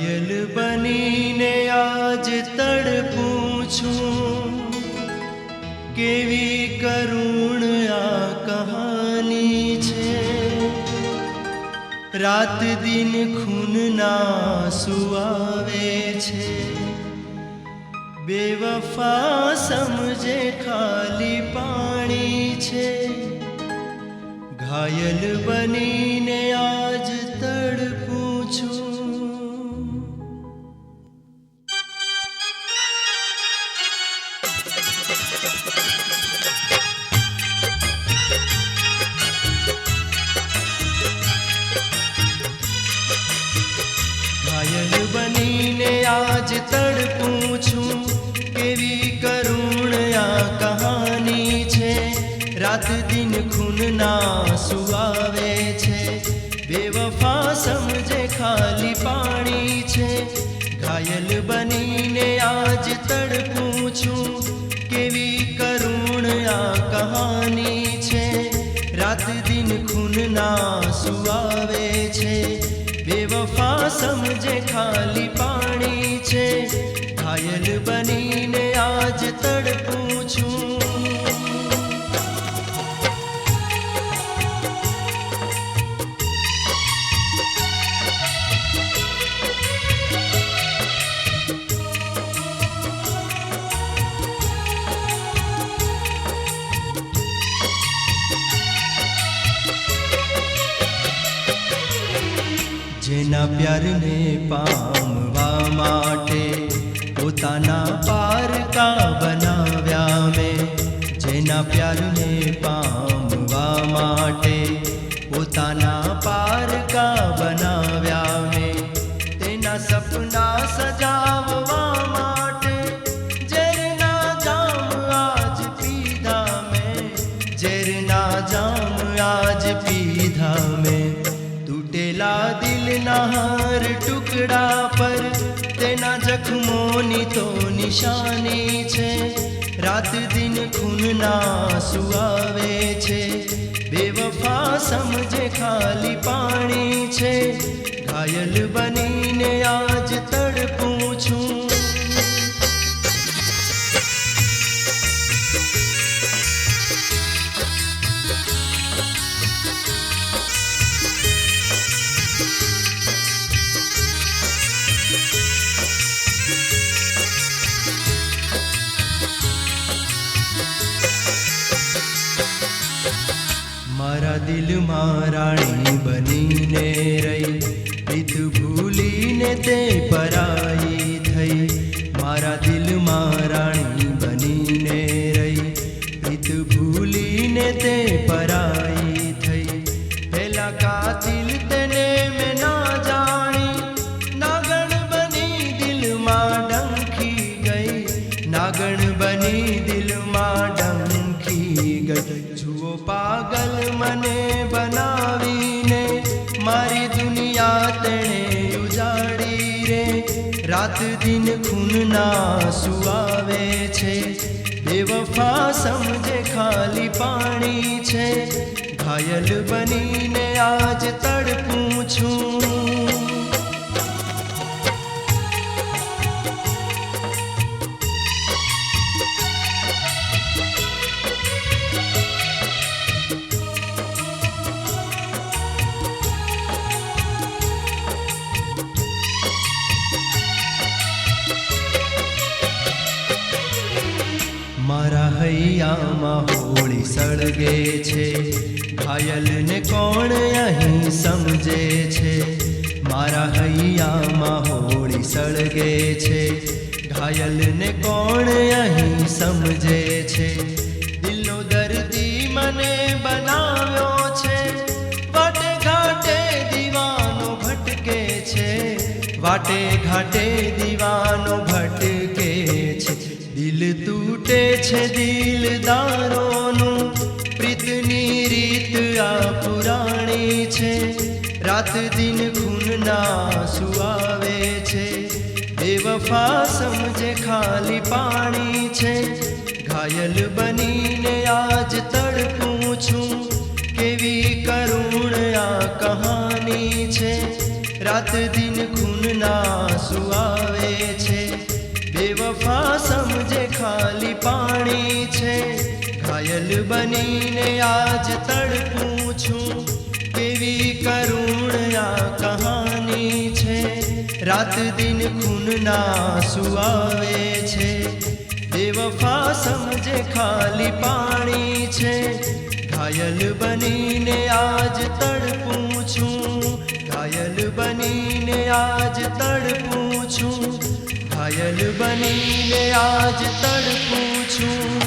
ઘાયલ બનીને આજ તડપું છું કેવી કરુણ આ કહાની છે? રાત દિન ખૂનના સુઆવે છે. બેવફા સમજે ખાલી પાણી છે. ઘાયલ બનીને આજ તડપું છું તડપું છું કેવી કરુણ કહાની છે. રાત દિન ખૂનના સુવાવે છે. બેવફા સમજે ખાલી પાણી છે. ઘાયલ બનીને આજ તડપું છું કેવી કરુણ આ કહાની છે. રાત દિન ખૂનના સુવાવે છે. બેવફા સમજે ખાલી પાણી છે. ઘાયલ બનીને આજ તડપું જેના પ્યારને પામવા માટે પોતાના પારકા બનાવ્યા મેં. જેના પ્યારને પામવા હાર ટુકડા પર તેના જખમોની તો નિશાની છે રાત દિન ખૂનના સુઆવે છે બેવફા સમજે ખાલી પાણી છે ઘાયલ બનીને આજ દિલમાં રાણી બનીને રહી પ્રીત ભૂલીને તે પરાઈ થઈ મારા દિલમાં રાણી બનીને રહી પ્રીત ભૂલીને તે પરાઈ થઈ પેલા કાતિલ તેને મેં ના જાણી નાગણ બની દિલમાં ડંખી ગઈ નાગણ બની દિલમાં ડંખી ગઈ જુઓ પાગલ મને દિન ખૂનના સુઆવે છે. બેવફા સમજે ખાલી પાણી છે. ઘાયલ બનીને આજ તડપું મારા હૈયામાં હોળી સળગે છે. ઘાયલને કોણ અહીં સમજે છે? મારા હૈયામાં હોળી સળગે છે. ઘાયલને કોણ અહીં સમજે છે? દિલનો દર્દી મને બનાવ્યો છે. વાટે ઘાટે દીવાનો છે દિલદારોનું. પ્રીતની રીત આ પુરાણી છે. રાત દિન ખૂનના સુઆવે છે. બેવફા સમજે ખાલી પાણી છે. ઘાયલ બનીને આજ તડપું છું. કેવી કરુણ આ કહાની છે. રાત દિન ખૂનના વફા સમજે ખાલી પાણી છે. ઘાયલ બનીને આજ તડપું છું. કેવી કરુણ કહાની છે. રાત દિન ખૂનના સુવાવે છે. બેવફા સમજે ખાલી પાણી છે. ઘાયલ બનીને આજ તડપું છું. ઘાયલ બનીને આજ તડપું છું. ઘાયલ બનીને આજ તડપું છું.